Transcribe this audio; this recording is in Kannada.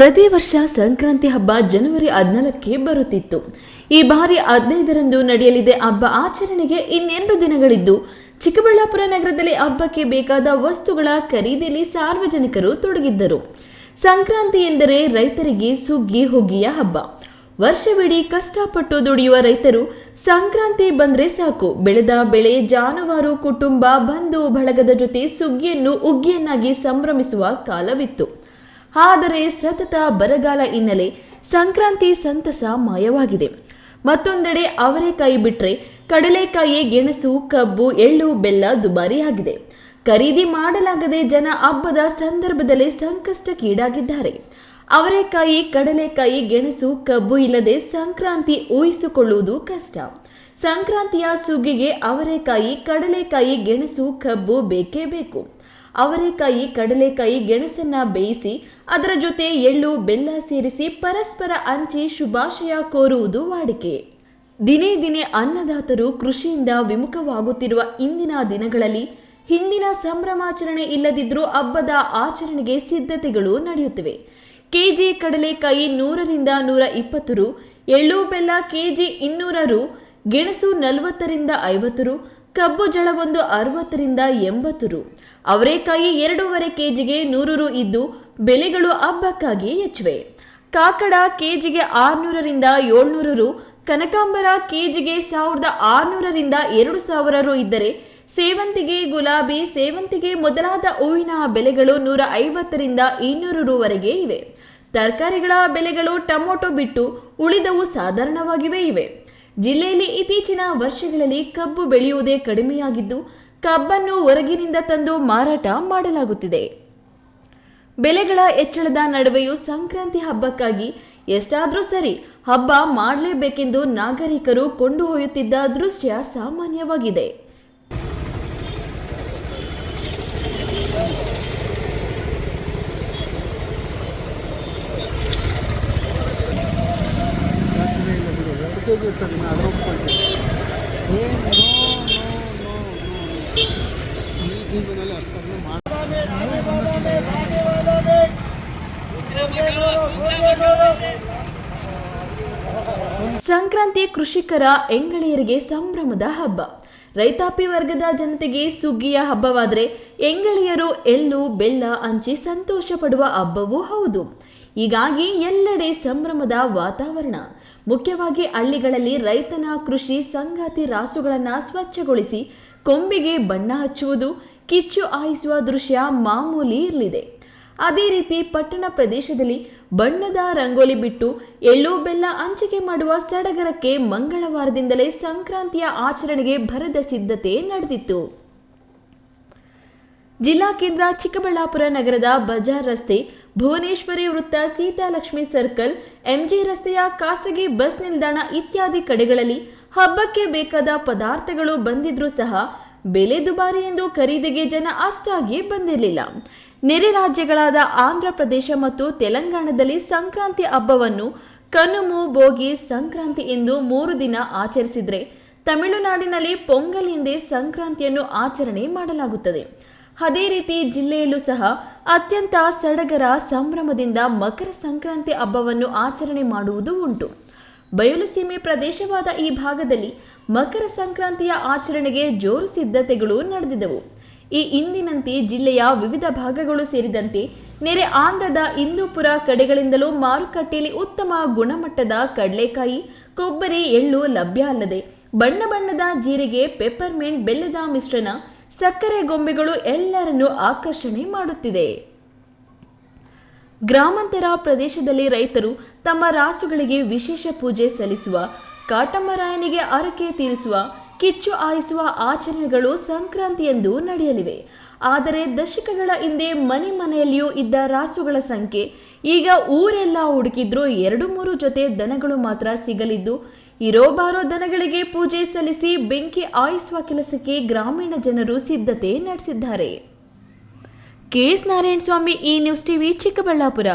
ಪ್ರತಿ ವರ್ಷ ಸಂಕ್ರಾಂತಿ ಹಬ್ಬ ಜನವರಿ ಹದಿನಾಲ್ಕಕ್ಕೆ ಬರುತ್ತಿತ್ತು. ಈ ಬಾರಿ ಹದಿನೈದರಂದು ನಡೆಯಲಿದೆ ಹಬ್ಬ ಆಚರಣೆಗೆ ಇನ್ನೆರಡು ದಿನಗಳಿದ್ದು, ಚಿಕ್ಕಬಳ್ಳಾಪುರ ನಗರದಲ್ಲಿ ಹಬ್ಬಕ್ಕೆ ಬೇಕಾದ ವಸ್ತುಗಳ ಖರೀದಿಯಲ್ಲಿ ಸಾರ್ವಜನಿಕರು ತೊಡಗಿದ್ದರು. ಸಂಕ್ರಾಂತಿ ಎಂದರೆ ರೈತರಿಗೆ ಸುಗ್ಗಿ ಹುಗ್ಗಿಯ ಹಬ್ಬ. ವರ್ಷವಿಡೀ ಕಷ್ಟಪಟ್ಟು ದುಡಿಯುವ ರೈತರು, ಸಂಕ್ರಾಂತಿ ಬಂದ್ರೆ ಸಾಕು. ಬೆಳೆದ ಬೆಳೆ ಜಾನುವಾರು, ಕುಟುಂಬ, ಬಂಧು ಬಳಗದ ಜೊತೆ ಸುಗ್ಗಿಯನ್ನು ಉಗ್ಗಿಯನ್ನಾಗಿ ಸಂಭ್ರಮಿಸುವ ಕಾಲವಿತ್ತು. ಆದರೆ ಸತತ ಬರಗಾಲ ಹಿನ್ನೆಲೆ ಸಂಕ್ರಾಂತಿ ಸಂತಸ ಮಾಯವಾಗಿದೆ. ಮತ್ತೊಂದೆಡೆ ಅವರೆಕಾಯಿ ಬಿಟ್ಟರೆ ಕಡಲೆಕಾಯಿ, ಗೆಣಸು, ಕಬ್ಬು, ಎಳ್ಳು, ಬೆಲ್ಲ ದುಬಾರಿಯಾಗಿದೆ. ಖರೀದಿ ಮಾಡಲಾಗದೆ ಜನ ಹಬ್ಬದ ಸಂದರ್ಭದಲ್ಲಿ ಸಂಕಷ್ಟಕ್ಕೀಡಾಗಿದ್ದಾರೆ. ಅವರೆಕಾಯಿ ಕಡಲೆಕಾಯಿ, ಗೆಣಸು, ಕಬ್ಬು ಇಲ್ಲದೆ ಸಂಕ್ರಾಂತಿ ಊಹಿಸಿಕೊಳ್ಳುವುದು ಕಷ್ಟ. ಸಂಕ್ರಾಂತಿಯ ಸುಗ್ಗಿಗೆ ಅವರೆಕಾಯಿ ಕಡಲೆಕಾಯಿ, ಗೆಣಸು, ಕಬ್ಬು ಬೇಕೇ ಬೇಕು. ಅವರೆಕಾಯಿ ಕಡಲೆಕಾಯಿ ಗೆಣಸನ್ನ ಬೇಯಿಸಿ, ಅದರ ಜೊತೆ ಎಳ್ಳು, ಬೆಲ್ಲ ಸೇರಿಸಿ ಪರಸ್ಪರ ಹಂಚಿ ಶುಭಾಶಯ ಕೋರುವುದು ವಾಡಿಕೆ. ದಿನೇ ದಿನೇ ಅನ್ನದಾತರು ಕೃಷಿಯಿಂದ ವಿಮುಖವಾಗುತ್ತಿರುವ ಇಂದಿನ ದಿನಗಳಲ್ಲಿ ಹಿಂದಿನ ಸಂಭ್ರಮಾಚರಣೆ ಇಲ್ಲದಿದ್ರೂ ಹಬ್ಬದ ಆಚರಣೆಗೆ ಸಿದ್ಧತೆಗಳು ನಡೆಯುತ್ತಿವೆ. ಕೆಜಿ ಕಡಲೆಕಾಯಿ ನೂರರಿಂದ ನೂರ ಇಪ್ಪತ್ತು ರು, ಎಳ್ಳು ಬೆಲ್ಲ ಕೆಜಿ ಇನ್ನೂರ ರು, ಗೆಣಸು ನಲವತ್ತರಿಂದ ಐವತ್ತು ರು ಕಬ್ಬು ಜಳವೊಂದು ಅರವತ್ತರಿಂದ ಎಂಬತ್ತು ರು. ಅವರೇಕಾಯಿ ಎರಡೂವರೆ ಕೆಜಿಗೆ ನೂರು ರು ಇದ್ದು ಬೆಲೆಗಳು ಹಬ್ಬಕ್ಕಾಗಿ ಹೆಚ್ಚಿವೆ. ಕಾಕಡ ಕೆಜಿಗೆ ಆರುನೂರರಿಂದ ಏಳ್ನೂರು ರು, ಕನಕಾಂಬರ ಕೆಜಿಗೆ ಸಾವಿರದ ಆರುನೂರರಿಂದ ಎರಡು ಸಾವಿರ ರು ಇದ್ದರೆ ಸೇವಂತಿಗೆ ಗುಲಾಬಿ, ಸೇವಂತಿಗೆ ಮೊದಲಾದ ಹೂವಿನ ಬೆಲೆಗಳು ನೂರ ಐವತ್ತರಿಂದ ಇನ್ನೂರು ರುವರೆಗೆ ಇವೆ. ತರಕಾರಿಗಳ ಬೆಲೆಗಳು ಟೊಮೊಟೊ ಬಿಟ್ಟು ಉಳಿದವು ಸಾಧಾರಣವಾಗಿವೆ ಇವೆ. ಜಿಲ್ಲೆಯಲ್ಲಿ ಇತ್ತೀಚಿನ ವರ್ಷಗಳಲ್ಲಿ ಕಬ್ಬು ಬೆಳೆಯುವುದೇ ಕಡಿಮೆಯಾಗಿದ್ದು, ಕಬ್ಬನ್ನು ಹೊರಗಿನಿಂದ ತಂದು ಮಾರಾಟ ಮಾಡಲಾಗುತ್ತಿದೆ. ಬೆಲೆಗಳ ಹೆಚ್ಚಳದ ನಡುವೆಯೂ ಸಂಕ್ರಾಂತಿ ಹಬ್ಬಕ್ಕಾಗಿ ಎಷ್ಟಾದರೂ ಸರಿ ಹಬ್ಬ ಮಾಡಲೇಬೇಕೆಂದು ನಾಗರಿಕರು ಕೊಂಡು ಒಯ್ಯುತ್ತಿದ್ದ ದೃಶ್ಯ ಸಾಮಾನ್ಯವಾಗಿದೆ. ನೋ ನೋ ನೋ ಈ ಸಂಕ್ರಾಂತಿ ಕೃಷಿಕರ ಎಂಗಳಿಯರಿಗೆ ಸಂಭ್ರಮದ ಹಬ್ಬ. ರೈತಾಪಿ ವರ್ಗದ ಜನತೆಗೆ ಸುಗ್ಗಿಯ ಹಬ್ಬವಾದರೆ ಎಂಗಳಿಯರು ಎಳ್ಳು ಬೆಲ್ಲ ಹಂಚಿ ಸಂತೋಷ ಪಡುವ ಹಬ್ಬವೂ ಹೌದು. ಹೀಗಾಗಿ ಎಲ್ಲೆಡೆ ಸಂಭ್ರಮದ ವಾತಾವರಣ. ಮುಖ್ಯವಾಗಿ ಹಳ್ಳಿಗಳಲ್ಲಿ ರೈತನ ಕೃಷಿ ಸಂಗಾತಿ ರಾಸುಗಳನ್ನು ಸ್ವಚ್ಛಗೊಳಿಸಿ ಕೊಂಬಿಗೆ ಬಣ್ಣ ಹಚ್ಚುವುದು ಕಿಚ್ಚು ಹಾಯಿಸುವ ದೃಶ್ಯ ಮಾಮೂಲಿ ಇರಲಿದೆ. ಅದೇ ರೀತಿ ಪಟ್ಟಣ ಪ್ರದೇಶದಲ್ಲಿ ಬಣ್ಣದ ರಂಗೋಲಿ ಬಿಟ್ಟು ಎಳ್ಳು ಬೆಲ್ಲ ಹಂಚಿಕೆ ಮಾಡುವ ಸಡಗರಕ್ಕೆ ಮಂಗಳವಾರದಿಂದಲೇ ಸಂಕ್ರಾಂತಿಯ ಆಚರಣೆಗೆ ಭರದ ಸಿದ್ಧತೆ ನಡೆದಿತ್ತು. ಜಿಲ್ಲಾ ಕೇಂದ್ರ ಚಿಕ್ಕಬಳ್ಳಾಪುರ ನಗರದ ಬಜಾರ್ ರಸ್ತೆ ಭುವನೇಶ್ವರಿ ವೃತ್ತ ಸೀತಾಲಕ್ಷ್ಮಿ ಸರ್ಕಲ್, ಎಂಜಿ ರಸ್ತೆಯ ಖಾಸಗಿ ಬಸ್ ನಿಲ್ದಾಣ ಇತ್ಯಾದಿ ಕಡೆಗಳಲ್ಲಿ ಹಬ್ಬಕ್ಕೆ ಬೇಕಾದ ಪದಾರ್ಥಗಳು ಬಂದಿದ್ರೂ ಸಹ ಬೆಲೆ ದುಬಾರಿ ಎಂದು ಖರೀದಿಗೆ ಜನ ಅಷ್ಟಾಗಿ ಬಂದಿರಲಿಲ್ಲ. ನೆರೆ ರಾಜ್ಯಗಳಾದ ಆಂಧ್ರ ಪ್ರದೇಶ ಮತ್ತು ತೆಲಂಗಾಣದಲ್ಲಿ ಸಂಕ್ರಾಂತಿ ಹಬ್ಬವನ್ನು ಕನುಮು ಬೋಗಿ ಸಂಕ್ರಾಂತಿ ಎಂದು ಮೂರು ದಿನ ಆಚರಿಸಿದ್ರೆ ತಮಿಳುನಾಡಿನಲ್ಲಿ ಪೊಂಗಲ್ ಹಿಂದೆ ಸಂಕ್ರಾಂತಿಯನ್ನು ಆಚರಣೆ ಮಾಡಲಾಗುತ್ತದೆ. ಅದೇ ರೀತಿ ಜಿಲ್ಲೆಯಲ್ಲೂ ಸಹ ಅತ್ಯಂತ ಸಡಗರ ಸಂಭ್ರಮದಿಂದ ಮಕರ ಸಂಕ್ರಾಂತಿ ಹಬ್ಬವನ್ನು ಆಚರಣೆ ಮಾಡುವುದು ಉಂಟು. ಬಯಲುಸೀಮೆ ಪ್ರದೇಶವಾದ ಈ ಭಾಗದಲ್ಲಿ ಮಕರ ಸಂಕ್ರಾಂತಿಯ ಆಚರಣೆಗೆ ಜೋರು ಸಿದ್ಧತೆಗಳು ನಡೆದಿದವು. ಈ ಇಂದಿನಂತೆ ಜಿಲ್ಲೆಯ ವಿವಿಧ ಭಾಗಗಳು ಸೇರಿದಂತೆ ನೆರೆ ಆಂಧ್ರದ ಇಂದೂಪುರ ಕಡೆಗಳಿಂದಲೂ ಮಾರುಕಟ್ಟೆಯಲ್ಲಿ ಉತ್ತಮ ಗುಣಮಟ್ಟದ ಕಡಲೆಕಾಯಿ, ಕೊಬ್ಬರಿ, ಎಳ್ಳು ಲಭ್ಯ ಅಲ್ಲದೆ ಬಣ್ಣ ಬಣ್ಣದ ಜೀರಿಗೆ ಪೆಪ್ಪರ್ಮೆಂಟ್ ಬೆಲ್ಲದ ಮಿಶ್ರಣ ಸಕ್ಕರೆ ಗೊಂಬೆಗಳು ಎಲ್ಲರನ್ನೂ ಆಕರ್ಷಣೆ ಮಾಡುತ್ತಿದೆ. ಗ್ರಾಮಾಂತರ ಪ್ರದೇಶದಲ್ಲಿ ರೈತರು ತಮ್ಮ ರಾಸುಗಳಿಗೆ ವಿಶೇಷ ಪೂಜೆ ಸಲ್ಲಿಸುವ, ಕಾಟಮರಾಯನಿಗೆ ಅರಕೆ ತೀರಿಸುವ, ಕಿಚ್ಚು ಆಯಿಸುವ ಆಚರಣೆಗಳು ಸಂಕ್ರಾಂತಿಯಂದು ನಡೆಯಲಿವೆ. ಆದರೆ ದಶಕಗಳ ಹಿಂದೆ ಮನೆ ಮನೆಯಲ್ಲಿಯೂ ಇದ್ದ ರಾಸುಗಳ ಸಂಖ್ಯೆ ಈಗ ಊರೆಲ್ಲ ಹುಡುಕಿದ್ರೂ ಎರಡು ಮೂರು ಜೊತೆ ದನಗಳು ಮಾತ್ರ ಸಿಗಲಿದ್ದು ಇರೋ ಬಾರೋ ದನಗಳಿಗೆ ಪೂಜೆ ಸಲ್ಲಿಸಿ ಬೆಂಕಿ ಆಯಿಸುವ ಕೆಲಸಕ್ಕೆ ಗ್ರಾಮೀಣ ಜನರು ಸಿದ್ಧತೆ ನಡೆಸಿದ್ದಾರೆ. ಕೆಎಸ್ ನಾರಾಯಣ ಸ್ವಾಮಿ ಈ ನ್ಯೂಸ್ ಟಿವಿ ಚಿಕ್ಕಬಳ್ಳಾಪುರ.